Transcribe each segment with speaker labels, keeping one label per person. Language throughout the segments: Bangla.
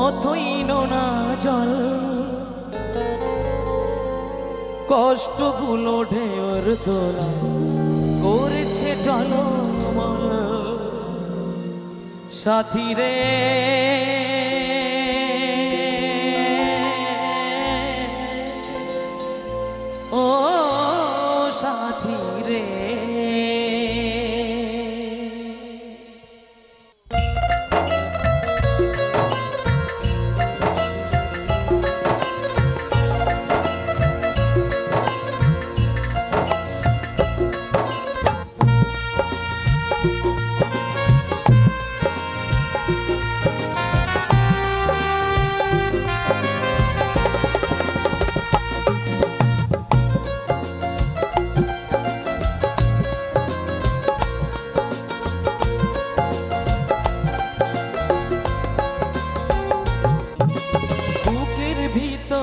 Speaker 1: অথই নোনা জল। কষ্টগুলো ঢেউর দোলা করেছে টলমল সাথী রে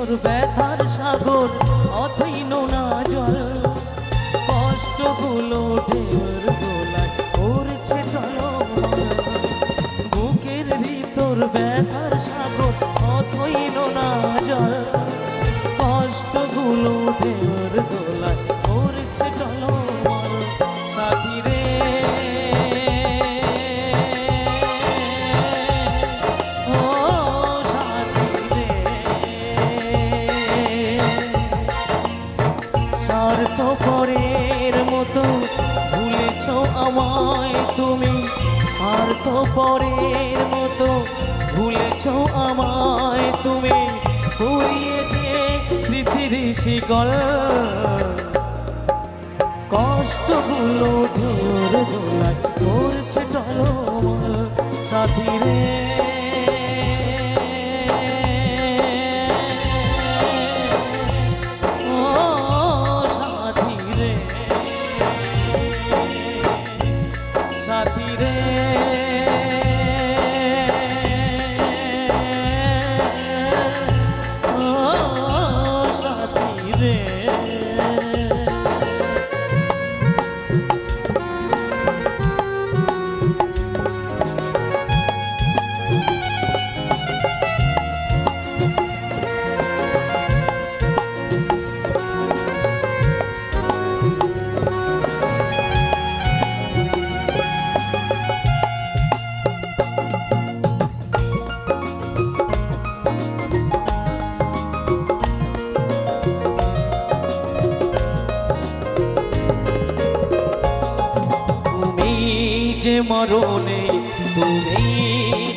Speaker 1: ভিতর ব্যথার সাগর, অথই নোনা জল। কষ্টগুলো ঢেউর গোলায়, করছে টলমল বুকের ভিতর ব্যথার সাগর, অথই আমায় তুমি আর তো পরের মতো ভুলেছ আমায় তুমি। করিয়েছে পৃথিবী শিকল, কষ্টগুলো ঢেউর করছে চলো সাথী রে যে মরণে, তুমি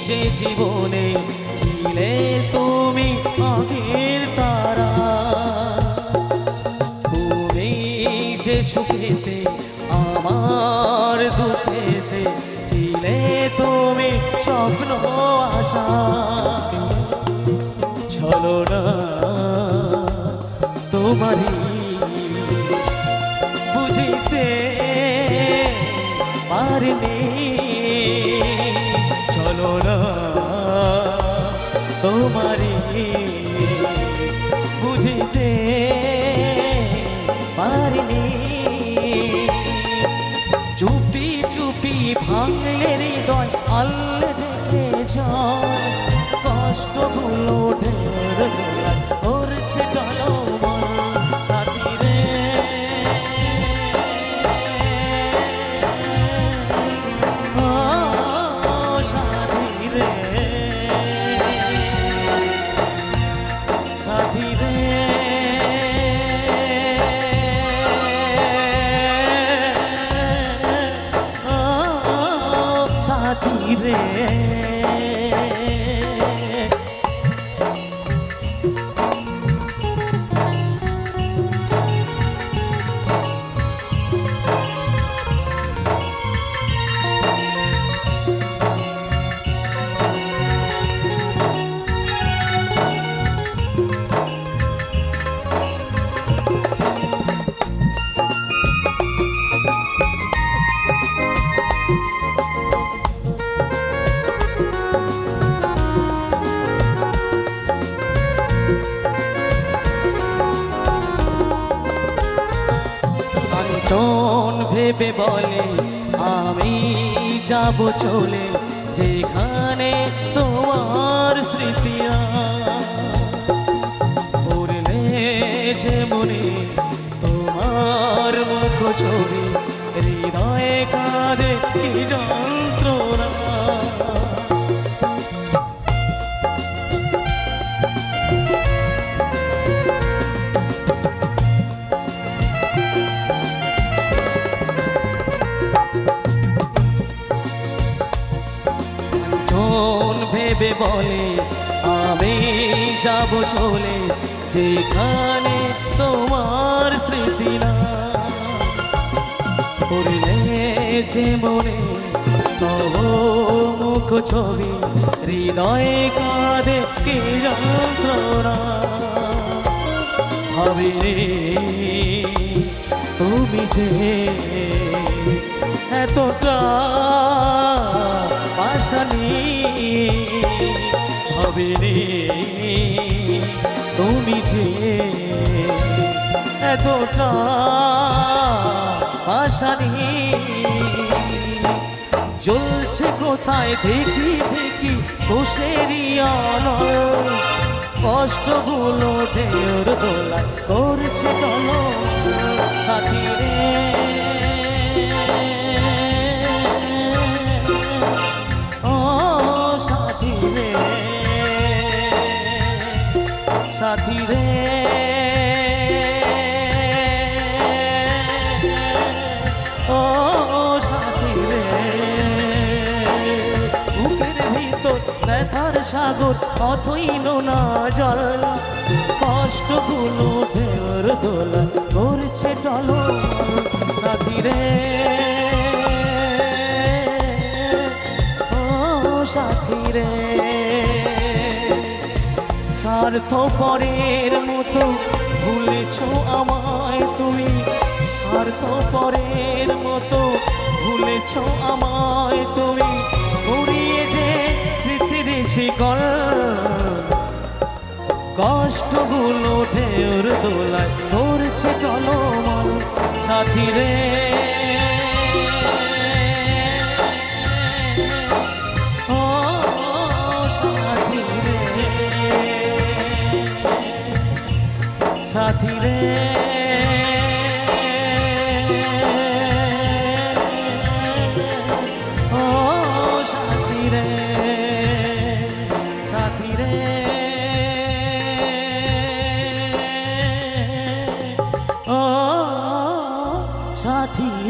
Speaker 1: যে জীবনে ছিলে, তুমি আগের তারা। তুমি যে সুখেতে, আমার দুঃখেতে ছিলে, তুমি স্বপ্ন আশা। চলো না তোমারই বুঝিতে পারিনি চলো না তোমারি বুঝিতে পারিনি। চুপি চুপি ভাঙলে হৃদয় আল্লে দেখে যায়, কষ্টগুলো ঢের রে। মন ভেবে বলে, আমি যাব চলে যেখানে তোমার স্মৃতিয়া পড়লে যে মনে তোমার মুখ ছড়ি হৃদয়ে কাঁদে কি যন্ত্রণা। জন বলে, আমি যাব চলে, যেখানে তোমার স্মৃতি না। করলে যে মনে তব মুখ ছবি, হৃদয়ে কাঁদে কি যন্ত্রণা। হবে রে তুমি যে এতটা এতটা পাশানি জ্বলছে কোথায়? দেখি দেখি বসেরই আলোয়। কষ্টগুলো ঢেউর দোলায় করছে চলো সাথী রে ও সাথী রে সাথী রে সাগর অথই নোনা জল। কষ্টগুলো ঢেউর দোলা করছে চলো সাথী রে ও সাথী রে স্বার্থ পরের মতো ভুলেছ আমায় তুমি। স্বার্থ পরের মতো ভুলেছ আমায় তুমি। শিকল কষ্টগুলো ঢেউর দোলায় করছে চলমান সাথী রে।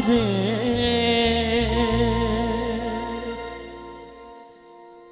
Speaker 1: ও সাথী রে